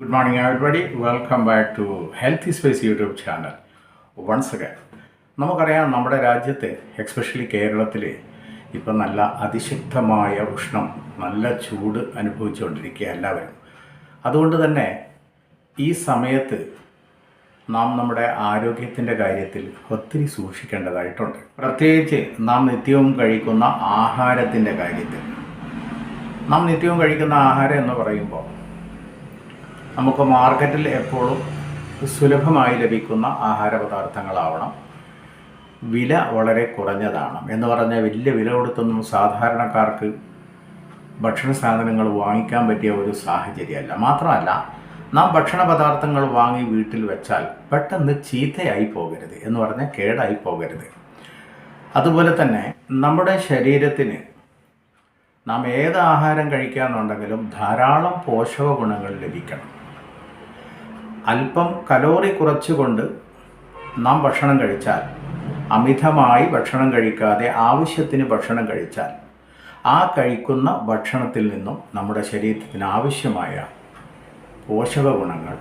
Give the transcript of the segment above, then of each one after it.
Good morning, everybody. Welcome back to Healthy Space YouTube channel. Once again, നമുക്കറിയാം നമ്മുടെ രാജ്യത്തെ especially കേരളത്തിൽ ഇപ്പം നല്ല അതിശക്തമായ ഉഷ്ണം നല്ല ചൂട് അനുഭവിച്ചുകൊണ്ടിരിക്കുക എല്ലാവരും അതുകൊണ്ട് തന്നെ ഈ സമയത്ത് നാം നമ്മുടെ ആരോഗ്യത്തിന്റെ കാര്യത്തിൽ ഒത്തിരി സൂക്ഷിക്കേണ്ടതായിട്ടുണ്ട് പ്രത്യേകിച്ച് നാം നിത്യവും കഴിക്കുന്ന ആഹാരത്തിന്റെ കാര്യത്തിൽ നാം നിത്യവും കഴിക്കുന്ന ആഹാരം എന്ന് പറയുമ്പോൾ നമുക്ക് മാർക്കറ്റിൽ എപ്പോഴും സുലഭമായി ലഭിക്കുന്ന ആഹാര പദാർത്ഥങ്ങളാവണം വില വളരെ കുറഞ്ഞതാണ്. എന്ന് പറഞ്ഞാൽ വലിയ വില കൊടുത്തൊന്നും സാധാരണക്കാർക്ക് ഭക്ഷണ സാധനങ്ങൾ വാങ്ങിക്കാൻ പറ്റിയ ഒരു സാഹചര്യമല്ല. മാത്രമല്ല നാം ഭക്ഷണ പദാർത്ഥങ്ങൾ വാങ്ങി വീട്ടിൽ വെച്ചാൽ പെട്ടെന്ന് ചീത്തയായി പോകരുത് എന്ന് പറഞ്ഞാൽ കേടായി പോകരുത്. അതുപോലെ തന്നെ നമ്മുടെ ശരീരത്തിന് നാം ഏത് ആഹാരം കഴിക്കാന്നുണ്ടെങ്കിലും ധാരാളം പോഷക ഗുണങ്ങൾ ലഭിക്കണം. അല്പം കലോറി കുറച്ചുകൊണ്ട് നാം ഭക്ഷണം കഴിച്ചാൽ അമിതമായി ഭക്ഷണം കഴിക്കാതെ ആവശ്യത്തിന് ഭക്ഷണം കഴിച്ചാൽ ആ കഴിക്കുന്ന ഭക്ഷണത്തിൽ നിന്നും നമ്മുടെ ശരീരത്തിന് ആവശ്യമായ പോഷക ഗുണങ്ങൾ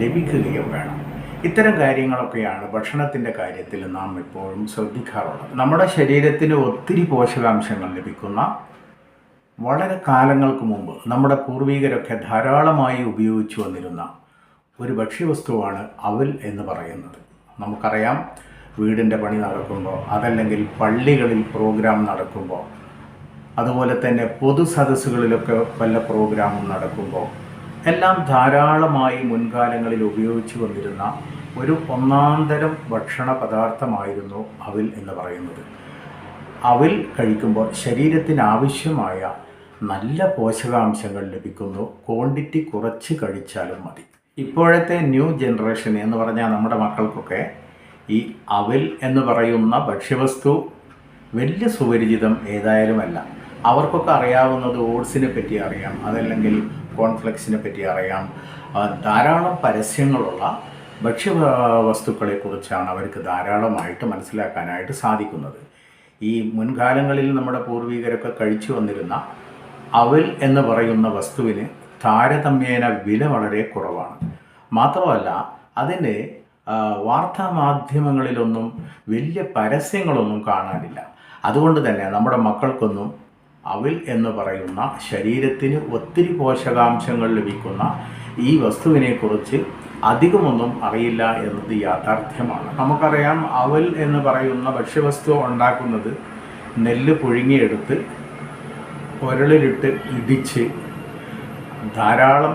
ലഭിക്കുകയും വേണം. ഇത്തരം കാര്യങ്ങളൊക്കെയാണ് ഭക്ഷണത്തിന്റെ കാര്യത്തിൽ നാം എപ്പോഴും ശ്രദ്ധിക്കാറുള്ളത്. നമ്മുടെ ശരീരത്തിന് ഒത്തിരി പോഷകാംശങ്ങൾ ലഭിക്കുന്ന വളരെ കാലങ്ങൾക്ക് മുമ്പ് നമ്മുടെ പൂർവികരൊക്കെ ധാരാളമായി ഉപയോഗിച്ചു വന്നിരുന്ന ഒരു ഭക്ഷ്യവസ്തുവാണ് അവൽ എന്ന് പറയുന്നത്. നമുക്കറിയാം വീടിന്റെ പണി നടക്കുമ്പോൾ അതല്ലെങ്കിൽ പള്ളികളിൽ പ്രോഗ്രാം നടക്കുമ്പോൾ അതുപോലെ തന്നെ പൊതു സദസ്സുകളിലൊക്കെ വല്ല പ്രോഗ്രാമും നടക്കുമ്പോൾ എല്ലാം ധാരാളമായി മുൻകാലങ്ങളിൽ ഉപയോഗിച്ചു വന്നിരുന്ന ഒരു ഒന്നാന്തരം ഭക്ഷണ പദാർത്ഥമായിരുന്നു അവിൽ എന്ന് പറയുന്നത്. അവിൽ കഴിക്കുമ്പോൾ ശരീരത്തിന് ആവശ്യമായ നല്ല പോഷകാംശങ്ങൾ ലഭിക്കുന്നു. ക്വാണ്ടിറ്റി കുറച്ച് കഴിച്ചാലും മതി. ഇപ്പോഴത്തെ ന്യൂ ജനറേഷൻ എന്ന് പറഞ്ഞാൽ നമ്മുടെ മക്കൾക്കൊക്കെ ഈ അവിൽ എന്ന് പറയുന്ന ഭക്ഷ്യവസ്തു വലിയ സുപരിചിതം ഏതായാലുമല്ല. അവർക്കൊക്കെ അറിയാവുന്നത് ഓട്സിനെ പറ്റി അറിയാം അതല്ലെങ്കിൽ കോൺഫ്ലെക്സിനെ പറ്റി അറിയാം. ധാരാളം പരസ്യങ്ങളുള്ള ഭക്ഷ്യ വസ്തുക്കളെ കുറിച്ചാണ് അവർക്ക് ധാരാളമായിട്ട് മനസ്സിലാക്കാനായിട്ട് സാധിക്കുന്നത്. ഈ മുൻകാലങ്ങളിൽ നമ്മുടെ പൂർവികരൊക്കെ കഴിച്ചു വന്നിരുന്ന അവൽ എന്ന് പറയുന്ന വസ്തുവിന് താരതമ്യേന വില വളരെ കുറവാണ്. മാത്രമല്ല അതിന്റെ വാർത്താമാധ്യമങ്ങളിലൊന്നും വാർത്താ മാധ്യമങ്ങളിലൊന്നും വലിയ പരസ്യങ്ങളൊന്നും കാണാനില്ല. അതുകൊണ്ട് തന്നെ നമ്മുടെ മക്കൾക്കൊന്നും അവിൽ എന്ന് പറയുന്ന ശരീരത്തിന് ഒത്തിരി പോഷകാംശങ്ങൾ ലഭിക്കുന്ന ഈ വസ്തുവിനെക്കുറിച്ച് അധികമൊന്നും അറിയില്ല എന്നത് യാഥാർത്ഥ്യമാണ്. നമുക്കറിയാം അവൽ എന്ന് പറയുന്ന ഭക്ഷ്യവസ്തു ഉണ്ടാക്കുന്നത് നെല്ല് പുഴുങ്ങിയെടുത്ത് ഉരളിലിട്ട് ഇടിച്ച് ധാരാളം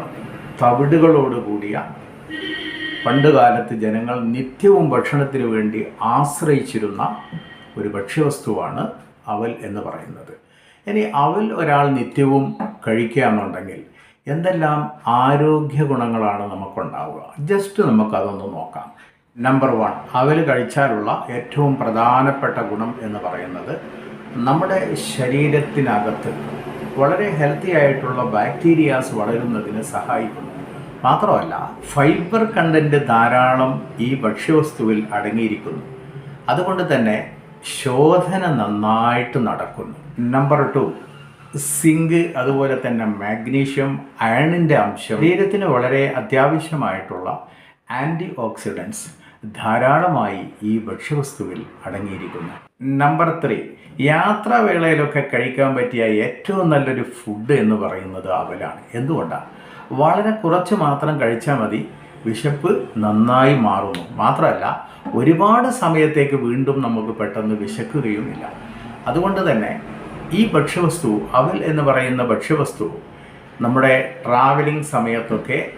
തവിടുകളോട് കൂടിയ പണ്ട് കാലത്ത് ജനങ്ങൾ നിത്യവും ഭക്ഷണത്തിന് വേണ്ടി ആശ്രയിച്ചിരുന്ന ഒരു ഭക്ഷ്യവസ്തുവാണ് അവൽ എന്ന് പറയുന്നത്. ഇനി അവൽ ഒരാൾ നിത്യവും കഴിക്കുക എന്നുണ്ടെങ്കിൽ എന്തെല്ലാം ആരോഗ്യ ഗുണങ്ങളാണ് നമുക്കുണ്ടാവുക? ജസ്റ്റ് നമുക്കതൊന്ന് നോക്കാം. നമ്പർ വൺ അവൽ കഴിച്ചാലുള്ള ഏറ്റവും പ്രധാനപ്പെട്ട ഗുണം എന്ന് പറയുന്നത് നമ്മുടെ ശരീരത്തിനകത്ത് വളരെ ഹെൽത്തി ആയിട്ടുള്ള ബാക്ടീരിയാസ് വളരുന്നതിന് സഹായിക്കുന്നു. മാത്രമല്ല ഫൈബർ കണ്ടന്റ് ധാരാളം ഈ ഭക്ഷ്യവസ്തുവിൽ അടങ്ങിയിരിക്കുന്നു. അതുകൊണ്ട് തന്നെ ശോധന നന്നായിട്ട് നടക്കുന്നു. നമ്പർ ടു സിങ്ക് അതുപോലെ തന്നെ മാഗ്നീഷ്യം അയണിന്റെ അംശം ശരീരത്തിന് വളരെ അത്യാവശ്യമായിട്ടുള്ള ആന്റി ഓക്സിഡൻസ് ധാരാളമായി ഈ ഭക്ഷ്യവസ്തുവിൽ അടങ്ങിയിരിക്കുന്നു. നമ്പർ ത്രീ യാത്രാവേളയിലൊക്കെ കഴിക്കാൻ പറ്റിയ ഏറ്റവും നല്ലൊരു ഫുഡ് എന്ന് പറയുന്നത് അവലാണ്. എന്തുകൊണ്ടാണ് വളരെ കുറച്ച് മാത്രം കഴിച്ചാൽ മതി. വിശപ്പ് നന്നായി മാറുന്നു. മാത്രമല്ല ഒരുപാട് സമയത്തേക്ക് വീണ്ടും നമുക്ക് പെട്ടെന്ന് വിശക്കുകയുമില്ല. അതുകൊണ്ട് തന്നെ ഈ ഭക്ഷ്യവസ്തു അവൽ എന്ന് പറയുന്ന ഭക്ഷ്യവസ്തു നമ്മുടെ ട്രാവലിംഗ് സമയത്തൊക്കെ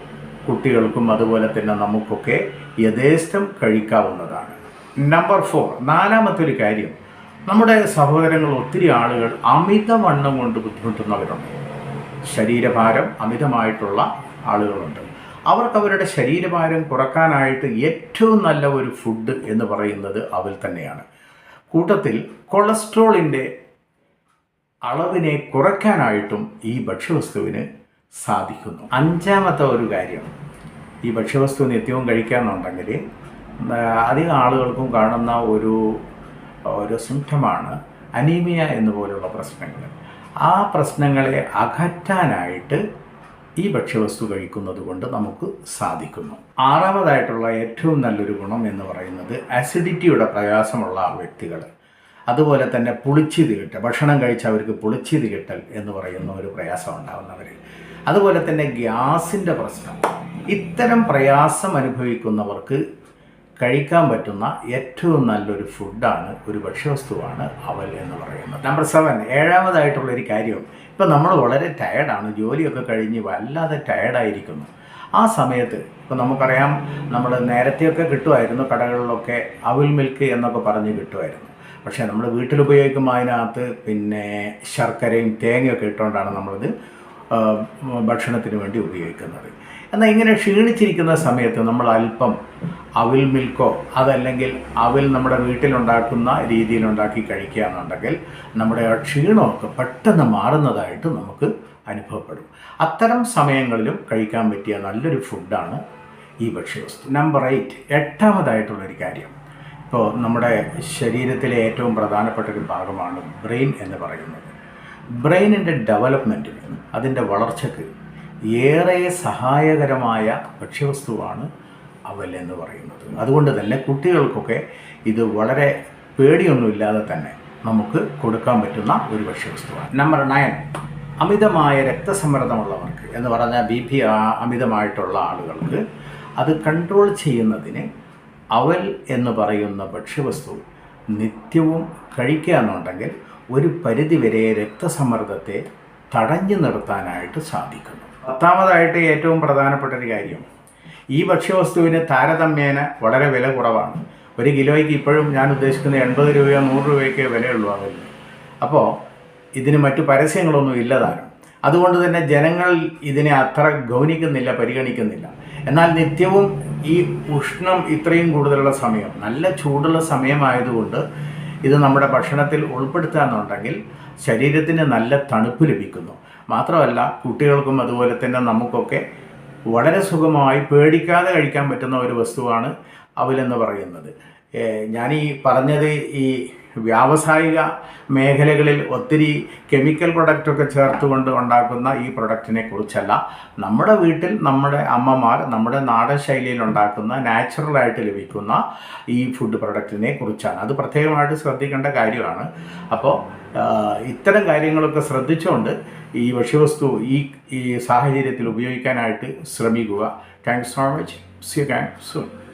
കുട്ടികൾക്കും അതുപോലെ തന്നെ നമുക്കൊക്കെ യഥേഷ്ടം കഴിക്കാവുന്നതാണ്. നമ്പർ ഫോർ നാലാമത്തെ ഒരു കാര്യം നമ്മുടെ സഹോദരങ്ങൾ ഒത്തിരി ആളുകൾ അമിതവണ്ണം കൊണ്ട് ബുദ്ധിമുട്ടുന്നവരുണ്ട്. ശരീരഭാരം അമിതമായിട്ടുള്ള ആളുകളുണ്ട്. അവർക്ക് അവരുടെ ശരീരഭാരം കുറക്കാനായിട്ട് ഏറ്റവും നല്ല ഒരു ഫുഡ് എന്ന് പറയുന്നത് അവൽ തന്നെയാണ്. കൂട്ടത്തിൽ കൊളസ്ട്രോളിന്റെ അളവിനെ കുറയ്ക്കാനായിട്ടും ഈ ഭക്ഷ്യവസ്തുവിന് സാധിക്കുന്നു. അഞ്ചാമത്തെ ഒരു കാര്യം ഈ ഭക്ഷ്യവസ്തു നിത്യവും കഴിക്കാന്നുണ്ടെങ്കിൽ ആ, അധികം ആളുകൾക്കും കാണുന്ന ഒരു ഒരു സിംറ്റമാണ് അനീമിയ എന്ന് പോലുള്ള പ്രശ്നങ്ങൾ. ആ പ്രശ്നങ്ങളെ അകറ്റാനായിട്ട് ഈ ഭക്ഷ്യവസ്തു കഴിക്കുന്നത് കൊണ്ട് നമുക്ക് സാധിക്കുന്നു. ആറാമതായിട്ടുള്ള ഏറ്റവും നല്ലൊരു ഗുണം എന്ന് പറയുന്നത് അസിഡിറ്റിയുടെ പ്രയാസമുള്ള വ്യക്തികൾ. അതുപോലെ തന്നെ പുളിച്ചിത് കിട്ടുക ഭക്ഷണം കഴിച്ച് അവർക്ക് പുളിച്ചിത് കിട്ടൽ എന്ന് പറയുന്ന ഒരു പ്രയാസം ഉണ്ടാകുന്നവർ അതുപോലെ തന്നെ ഗ്യാസിന്റെ പ്രശ്നം. ഇത്തരം പ്രയാസം അനുഭവിക്കുന്നവർക്ക് കഴിക്കാൻ പറ്റുന്ന ഏറ്റവും നല്ലൊരു ഫുഡാണ് ഒരു ഭക്ഷ്യവസ്തുവാണ് അവൽ എന്ന് പറയുന്നത്. നമ്പർ സെവൻ ഏഴാമതായിട്ടുള്ളൊരു കാര്യം. ഇപ്പം നമ്മൾ വളരെ ടയർഡാണ് ജോലിയൊക്കെ കഴിഞ്ഞ് വല്ലാതെ ടയർഡായിരിക്കുന്നു ആ സമയത്ത് ഇപ്പം നമുക്കറിയാം നമ്മൾ നേരത്തെയൊക്കെ കിട്ടുമായിരുന്നു കടകളിലൊക്കെ അവിൽ മിൽക്ക് എന്നൊക്കെ പറഞ്ഞ് കിട്ടുമായിരുന്നു. പക്ഷേ നമ്മൾ വീട്ടിൽ ഉപയോഗിക്കുമ്പോൾ അതിനകത്ത് പിന്നെ ശർക്കരയും തേങ്ങയൊക്കെ ഇട്ടുകൊണ്ടാണ് നമ്മളിത് ഭക്ഷണത്തിന് വേണ്ടി ഉപയോഗിക്കുന്നത്. എന്നാൽ ഇങ്ങനെ ക്ഷീണിച്ചിരിക്കുന്ന സമയത്ത് നമ്മൾ അല്പം അവിൽ മിൽക്കോ അതല്ലെങ്കിൽ അവിൽ നമ്മുടെ വീട്ടിലുണ്ടാക്കുന്ന രീതിയിലുണ്ടാക്കി കഴിക്കുകയാണെന്നുണ്ടെങ്കിൽ നമ്മുടെ ആ ക്ഷീണമൊക്കെ പെട്ടെന്ന് മാറുന്നതായിട്ട് നമുക്ക് അനുഭവപ്പെടും. അത്തരം സമയങ്ങളിലും കഴിക്കാൻ പറ്റിയ നല്ലൊരു ഫുഡാണ് ഈ ഭക്ഷ്യവസ്തു. നമ്പർ എയ്റ്റ് എട്ടാമതായിട്ടുള്ളൊരു കാര്യം. ഇപ്പോൾ നമ്മുടെ ശരീരത്തിലെ ഏറ്റവും പ്രധാനപ്പെട്ട ഒരു ഭാഗമാണ് ബ്രെയിൻ എന്ന് പറയുന്നത്. ബ്രെയിനിന്റെ ഡെവലപ്മെന്റിന് അതിന്റെ വളർച്ചയ്ക്ക് ഏറെ സഹായകരമായ ഭക്ഷ്യവസ്തുവാണ് അവൽ എന്ന് പറയുന്നത്. അതുകൊണ്ട് തന്നെ കുട്ടികൾക്കൊക്കെ ഇത് വളരെ പേടിയൊന്നുമില്ലാതെ തന്നെ നമുക്ക് കൊടുക്കാൻ പറ്റുന്ന ഒരു ഭക്ഷ്യവസ്തുവാണ്. നമ്പർ നയൻ അമിതമായ രക്തസമ്മർദ്ദമുള്ളവർക്ക് എന്ന് പറഞ്ഞാൽ ബി പി അമിതമായിട്ടുള്ള ആളുകൾക്ക് അത് കൺട്രോൾ ചെയ്യുന്നതിന് അവൽ എന്ന് പറയുന്ന ഭക്ഷ്യവസ്തു നിത്യവും കഴിക്കുക എന്നുണ്ടെങ്കിൽ ഒരു പരിധിവരെ രക്തസമ്മർദ്ദത്തെ തടഞ്ഞു നിർത്താനായിട്ട് സാധിക്കുന്നു. പത്താമതായിട്ട് ഏറ്റവും പ്രധാനപ്പെട്ട ഒരു കാര്യം ഈ ഭക്ഷ്യവസ്തുവിന് താരതമ്യേന വളരെ വില കുറവാണ്. ഒരു കിലോയ്ക്ക് ഇപ്പോഴും ഞാൻ ഉദ്ദേശിക്കുന്ന എൺപത് രൂപയോ നൂറ് രൂപയൊക്കെ വിലയുള്ളൂ അവരിൽ അപ്പോൾ ഇതിന് മറ്റു പരസ്യങ്ങളൊന്നും ഇല്ലതാനും. അതുകൊണ്ട് തന്നെ ജനങ്ങൾ ഇതിനെ അത്ര ഗൗനിക്കുന്നില്ല പരിഗണിക്കുന്നില്ല. എന്നാൽ നിത്യവും ഈ ഉഷ്ണം ഇത്രയും കൂടുതലുള്ള സമയം നല്ല ചൂടുള്ള സമയമായതുകൊണ്ട് ഇത് നമ്മുടെ ഭക്ഷണത്തിൽ ഉൾപ്പെടുത്തുക എന്നുണ്ടെങ്കിൽ ശരീരത്തിന് നല്ല തണുപ്പ് ലഭിക്കുന്നു. മാത്രമല്ല കുട്ടികൾക്കും അതുപോലെ തന്നെ നമുക്കൊക്കെ വളരെ സുഖമായി പേടിക്കാതെ കഴിക്കാൻ പറ്റുന്ന ഒരു വസ്തുവാണ് അവലെന്ന് പറയുന്നത്. ഏഹ് ഈ പറഞ്ഞത് ഈ വ്യാവസായിക മേഖലകളിൽ ഒത്തിരി കെമിക്കൽ പ്രൊഡക്റ്റൊക്കെ ചേർത്തുകൊണ്ട് ഉണ്ടാക്കുന്ന ഈ പ്രൊഡക്റ്റിനെ കുറിച്ചല്ല. നമ്മുടെ വീട്ടിൽ നമ്മുടെ അമ്മമാർ നമ്മുടെ നാടൻ ശൈലിയിൽ ഉണ്ടാക്കുന്ന നാച്ചുറലായിട്ട് ലഭിക്കുന്ന ഈ ഫുഡ് പ്രൊഡക്റ്റിനെ കുറിച്ചാണ്. അത് പ്രത്യേകമായിട്ട് ശ്രദ്ധിക്കേണ്ട കാര്യമാണ്. അപ്പോൾ ഇത്തരം കാര്യങ്ങളൊക്കെ ശ്രദ്ധിച്ചുകൊണ്ട് ഈ ഭക്ഷ്യവസ്തു ഈ ഈ സാഹചര്യത്തിൽ ഉപയോഗിക്കാനായിട്ട് ശ്രമിക്കുക. Thanks so much see you soon